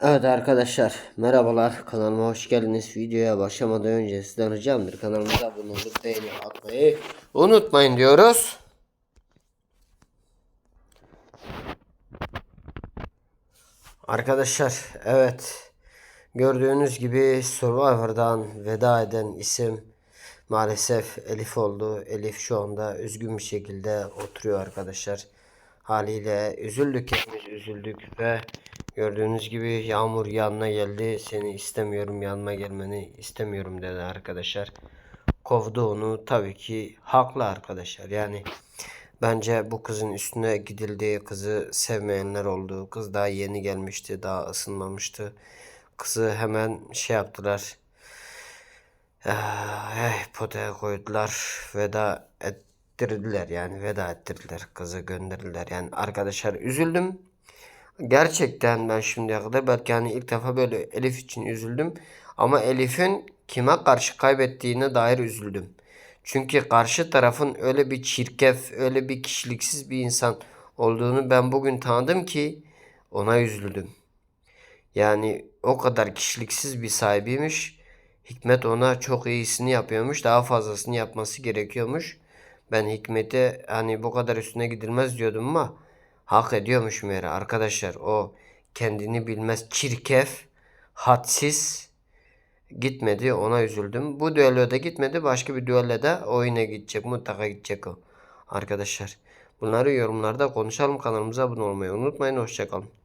Evet arkadaşlar merhabalar. Kanalıma hoş geldiniz. Videoya başlamadan önce sizden ricamdır kanalımıza abone olup beğeni atmayı unutmayın diyoruz. Arkadaşlar evet gördüğünüz gibi Survivor'dan veda eden isim maalesef Elif oldu. Elif şu anda üzgün bir şekilde oturuyor arkadaşlar. Haliyle üzüldük hepimiz üzüldük ve gördüğünüz gibi Yağmur yanına geldi. Seni istemiyorum yanıma gelmeni istemiyorum dedi arkadaşlar. Kovdu onu tabii ki haklı arkadaşlar yani. Bence bu kızın üstüne gidildiği kızı sevmeyenler oldu. Kız daha yeni gelmişti, daha ısınmamıştı. Kızı hemen şey yaptılar. Eh, potaya koydular. Veda ettirdiler yani veda ettirdiler. Kızı gönderdiler. Yani arkadaşlar üzüldüm. Gerçekten ben şimdiye kadar belki hani ilk defa böyle Elif için üzüldüm. Ama Elif'in kime karşı kaybettiğine dair üzüldüm. Çünkü karşı tarafın öyle bir çirkef, öyle bir kişiliksiz bir insan olduğunu ben bugün tanıdım ki ona üzüldüm. Yani o kadar kişiliksiz bir sahibiymiş. Hikmet ona çok iyisini yapıyormuş. Daha fazlasını yapması gerekiyormuş. Ben Hikmet'e hani bu kadar üstüne gidilmez diyordum ama hak ediyormuş meğer arkadaşlar. O kendini bilmez çirkef, hadsiz gitmedi. Ona üzüldüm. Bu düelloda gitmedi. Başka bir düelloda oyuna gidecek. Mutlaka gidecek o. Arkadaşlar bunları yorumlarda konuşalım. Kanalımıza abone olmayı unutmayın. Hoşçakalın.